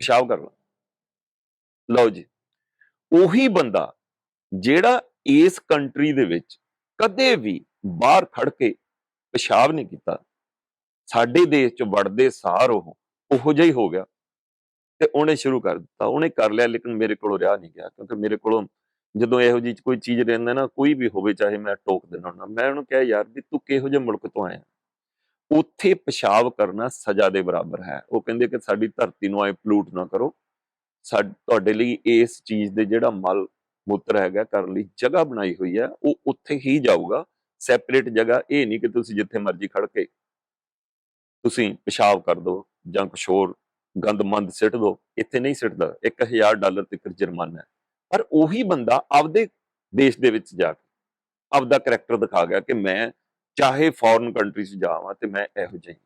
ਪਿਸ਼ਾਬ ਕਰਨਾ ਲਓ ਜੀ। ਉਹੀ ਬੰਦਾ ਜਿਹੜਾ ਇਸ ਕੰਟਰੀ ਦੇ ਵਿੱਚ ਕਦੇ ਵੀ ਬਾਹਰ ਖੜ ਕੇ ਪਿਸ਼ਾਬ ਨਹੀਂ ਕੀਤਾ। ਸਾਡੇ ਦੇਸ਼ ਚ ਵੜਦੇ ਸਾਰ ਉਹ, ਉਹੋ ਜਿਹਾ ਹੀ ਹੋ ਗਿਆ। ਤੇ ਉਹਨੇ ਸ਼ੁਰੂ ਕਰ ਦਿੱਤਾ। ਉਹਨੇ ਕਰ ਲਿਆ, ਲੇਕਿਨ ਮੇਰੇ ਕੋਲੋਂ ਰਿਹਾ ਨਹੀਂ ਗਿਆ, ਕਿਉਂਕਿ ਮੇਰੇ ਕੋਲੋਂ ਜਦੋਂ ਇਹੋ ਜਿਹੀ ਕੋਈ ਚੀਜ਼ ਰਹਿੰਦਾ ਨਾ, ਕੋਈ ਵੀ ਹੋਵੇ, ਚਾਹੇ ਮੈਂ ਟੋਕ ਦੇਣਾ ਹੁੰਦਾ, ਮੈਂ ਉਹਨੂੰ ਕਿਹਾ, ਯਾਰ ਵੀ ਤੂੰ ਕਿਹੋ ਜਿਹੇ ਮੁਲਕ ਤੋਂ ਆਇਆ? ਉੱਥੇ ਪਿਸ਼ਾਬ ਕਰਨਾ ਸਜ਼ਾ ਦੇ ਬਰਾਬਰ ਹੈ। ਉਹ ਕਹਿੰਦੇ ਕਿ ਸਾਡੀ ਧਰਤੀ ਨੂੰ ਐ ਪਲੂਟ ਨਾ ਕਰੋ। ਸਾ ਤੁਹਾਡੇ ਲਈ ਇਸ ਚੀਜ਼ ਦੇ ਜਿਹੜਾ ਮਲ ਮੂਤਰ ਹੈਗਾ ਕਰਨ ਲਈ ਜਗ੍ਹਾ ਬਣਾਈ ਹੋਈ ਹੈ, ਉਹ ਉੱਥੇ ਹੀ ਜਾਊਗਾ। ਸੈਪਰੇਟ ਜਗ੍ਹਾ ਇਹ ਨਹੀਂ ਕਿ ਤੁਸੀਂ ਜਿੱਥੇ ਮਰਜ਼ੀ ਖੜ ਕੇ ਤੁਸੀਂ ਪਿਸ਼ਾਬ ਕਰ ਦਿਓ ਜਾਂ ਕੁਛ ਹੋਰ ਗੰਦ ਮੰਦ ਸਿੱਟ ਦਿਓ ਇੱਥੇ ਨਹੀਂ ਸਿੱਟਦਾ 1000 ਡਾਲਰ ਤੱਕ ਜੁਰਮਾਨਾ ਹੈ ਪਰ ਉਹੀ ਬੰਦਾ ਆਪਦੇ ਦੇਸ਼ ਦੇ ਵਿੱਚ ਜਾ ਕੇ ਆਪਦਾ ਕਰੈਕਟਰ ਦਿਖਾ ਗਿਆ ਕਿ ਮੈਂ ਚਾਹੇ ਫੋਰਨ ਕੰਟਰੀ 'ਚ ਜਾਵਾਂ ਤੇ ਮੈਂ ਇਹੋ ਜਿਹਾ ਹਾਂ।